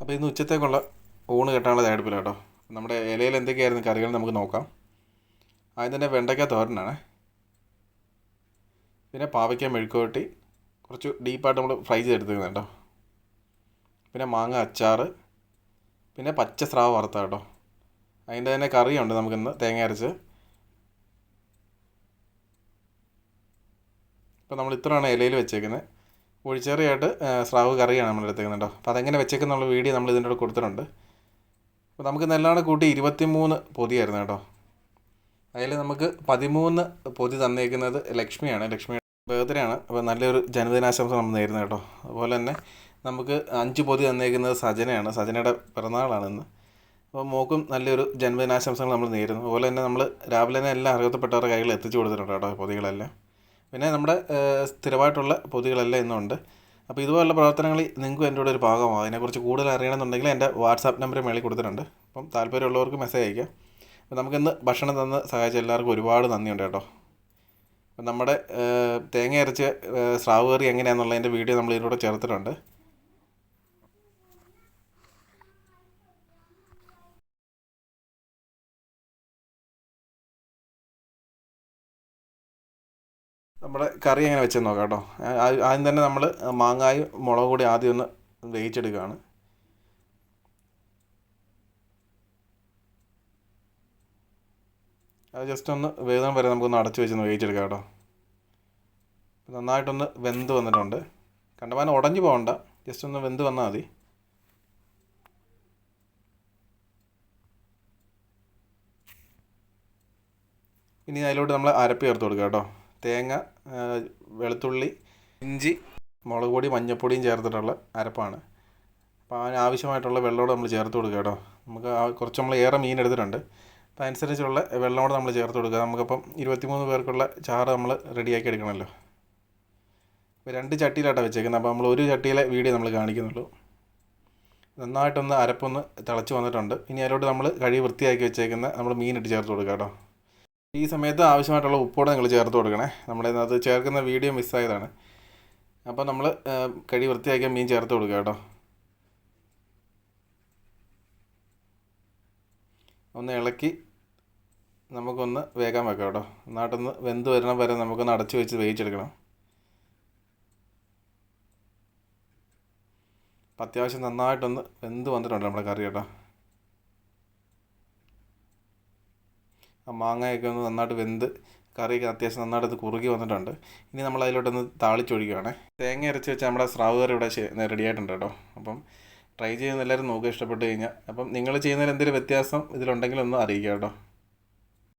അപ്പോൾ ഇന്ന് ഉച്ചത്തേക്കുള്ള ഊണ് കെട്ടാനുള്ള തയ്യാറെടുപ്പില്ല കേട്ടോ. നമ്മുടെ ഇലയിൽ എന്തൊക്കെയായിരുന്നു കറികൾ നമുക്ക് നോക്കാം. ആദ്യം തന്നെ വെണ്ടയ്ക്ക തോരനാണ്. പിന്നെ പാവയ്ക്ക മെഴുക്കുവട്ടി കുറച്ച് ഡീപ്പായിട്ട് നമ്മൾ ഫ്രൈ ചെയ്തെടുത്തിരുന്നത് കേട്ടോ. പിന്നെ മാങ്ങ അച്ചാർ പിന്നെ പച്ച സ്രാവ് വറുത്ത കേട്ടോ. അതിന്റെ തന്നെ കറിയുണ്ട് നമുക്കിന്ന് തേങ്ങ അരച്ച്. ഇപ്പോൾ നമ്മൾ ഇത്രയാണ് ഇലയിൽ വെച്ചേക്കുന്നത് ഒഴിച്ചേറിയായിട്ട് സ്രാവ് കറിയാണ് നമ്മൾ എടുത്തേക്കുന്നത് കേട്ടോ അപ്പോൾ അതെങ്ങനെ വെച്ചേക്കുന്നുള്ള വീഡിയോ നമ്മൾ ഇതിന്റെ കൂടെ കൊടുത്തിട്ടുണ്ട്. അപ്പോൾ നമുക്ക് നെല്ലാണ് കൂട്ടി ഇരുപത്തിമൂന്ന് പൊതിയായിരുന്നു കേട്ടോ. അതിൽ നമുക്ക് പതിമൂന്ന് പൊതി തന്നേക്കുന്നത് ലക്ഷ്മിയാണ്. ലക്ഷ്മിയുടെ ബർത്ത്ഡേ ആണ്. അപ്പോൾ നല്ലൊരു ജന്മദിനാശംസ നമ്മൾ നേരുന്നത് കേട്ടോ. അതുപോലെ തന്നെ നമുക്ക് അഞ്ച് പൊതി തന്നേക്കുന്നത് സജനയാണ്. സജനയുടെ പിറന്നാളാണ് ഇന്ന്. അപ്പോൾ മോക്കും നല്ലൊരു ജന്മദിനാശംസകൾ നമ്മൾ നേരുന്നു. അതുപോലെ തന്നെ നമ്മൾ രാവിലെ തന്നെ എല്ലാം അർഹതപ്പെട്ടവരുടെ കൈകളിൽ എത്തിച്ചു കൊടുത്തിട്ടുണ്ട് കേട്ടോ പൊതികളെല്ലാം. പിന്നെ നമ്മുടെ സ്ഥിരമായിട്ടുള്ള പൊതികളെല്ലാം ഇന്നുണ്ട്. അപ്പോൾ ഇതുപോലുള്ള പ്രവർത്തനങ്ങളിൽ നിങ്ങൾക്കും എന്റെ കൂടെ ഒരു ഭാഗമാകും അതിനെക്കുറിച്ച് കൂടുതൽ അറിയണമെന്നുണ്ടെങ്കിൽ എന്റെ വാട്സാപ്പ് നമ്പർ മേളിൽ കൊടുത്തിട്ടുണ്ട്. അപ്പം താല്പര്യമുള്ളവർക്ക് മെസ്സേജ് അയക്കാം അപ്പോൾ നമുക്കിന്ന് ഭക്ഷണം തന്ന് സഹായിച്ച എല്ലാവർക്കും ഒരുപാട് നന്ദിയുണ്ട് കേട്ടോ. അപ്പം നമ്മുടെ തേങ്ങ അരച്ച് സ്രാവ് കറി എങ്ങനെയാണെന്നുള്ളതിന്റെ വീഡിയോ നമ്മൾ ഇതിലൂടെ ചേർത്തിട്ടുണ്ട്. നമ്മുടെ കറി എങ്ങനെ വെച്ചെന്ന് നോക്കാം കേട്ടോ. ആദ്യം തന്നെ നമ്മൾ മാങ്ങായും മുളക് കൂടി ആദ്യം ഒന്ന് വേവിച്ചെടുക്കുകയാണ്. അത് ജസ്റ്റ് ഒന്ന് വേദന വരെ നമുക്കൊന്ന് അടച്ചു വെച്ചൊന്ന് വേവിച്ചെടുക്കാം കേട്ടോ. നന്നായിട്ടൊന്ന് വെന്ത് വന്നിട്ടുണ്ട്. കണ്ടമാനം ഉടഞ്ഞു പോകണ്ട. ജസ്റ്റ് ഒന്ന് വെന്ത് വന്നാൽ മതി. ഇനി അതിലോട്ട് നമ്മൾ അരപ്പ് ചേർത്ത് കൊടുക്കുക കേട്ടോ. തേങ്ങ വെളുത്തുള്ളി ഇഞ്ചി മുളക് പൊടി മഞ്ഞൾപ്പൊടിയും ചേർത്തിട്ടുള്ള അരപ്പാണ്. അപ്പോൾ അതിന് ആവശ്യമായിട്ടുള്ള വെള്ളമോട് നമ്മൾ ചേർത്ത് കൊടുക്കുക കേട്ടോ. നമുക്ക് കുറച്ച് നമ്മൾ ഏറെ മീൻ എടുത്തിട്ടുണ്ട്. അപ്പോൾ അതനുസരിച്ചുള്ള വെള്ളമോട് നമ്മൾ ചേർത്ത് കൊടുക്കുക. നമുക്കപ്പം ഇരുപത്തിമൂന്ന് പേർക്കുള്ള ചാറ് നമ്മൾ റെഡിയാക്കി എടുക്കണമല്ലോ. ഇപ്പോൾ രണ്ട് ചട്ടിയിലാട്ടാണ് വെച്ചേക്കുന്നത്. അപ്പോൾ നമ്മൾ ഒരു ചട്ടിയിലെ വീഡിയോ നമ്മൾ കാണിക്കുന്നുള്ളൂ. നന്നായിട്ടൊന്ന് അരപ്പൊന്ന് തിളച്ച് വന്നിട്ടുണ്ട്. ഇനി അതിലോട്ട് നമ്മൾ കഴി വൃത്തിയാക്കി വെച്ചേക്കുന്ന നമ്മൾ മീനിട്ട് ചേർത്ത് കൊടുക്കുക കേട്ടോ. ഈ സമയത്ത് ആവശ്യമായിട്ടുള്ള ഉപ്പോടെ നിങ്ങൾ ചേർത്ത് കൊടുക്കണേ. അത് ചേർക്കുന്ന വീഡിയോ മിസ്സായതാണ്. അപ്പോൾ നമ്മൾ കഴി വൃത്തിയാക്കിയ മീൻ ചേർത്ത് കൊടുക്കുക കേട്ടോ. ഒന്ന് ഇളക്കി നമുക്കൊന്ന് വേഗം വെക്കാം കേട്ടോ. നന്നായിട്ടൊന്ന് വെന്ത് വരണം വരെ നമുക്കൊന്ന് അടച്ചു വെച്ച് വേവിച്ചെടുക്കണം. അപ്പം അത്യാവശ്യം നന്നായിട്ടൊന്ന് വെന്ത് വന്നിട്ടുണ്ട് നമ്മുടെ കറി കേട്ടോ. മാങ്ങയൊക്കെ ഒന്ന് നന്നായിട്ട് വെന്ത് കറിയൊക്കെ അത്യാവശ്യം നന്നായിട്ട് കുറുകി വന്നിട്ടുണ്ട്. ഇനി നമ്മൾ അതിലോട്ടൊന്ന് താളിച്ചൊഴിക്കുകയാണ്. തേങ്ങ അരച്ച് വെച്ച് നമ്മുടെ സ്രാവ് കറി ഇവിടെ റെഡി ആയിട്ടുണ്ട് കേട്ടോ. അപ്പം ട്രൈ ചെയ്യുന്ന എല്ലാവരും നോക്കുക ഇഷ്ടപ്പെട്ട് കഴിഞ്ഞാൽ. അപ്പം നിങ്ങൾ ചെയ്യുന്നതിൽ എന്തെങ്കിലും വ്യത്യാസം ഇതിലുണ്ടെങ്കിൽ ഒന്ന് അറിയിക്കുക കേട്ടോ.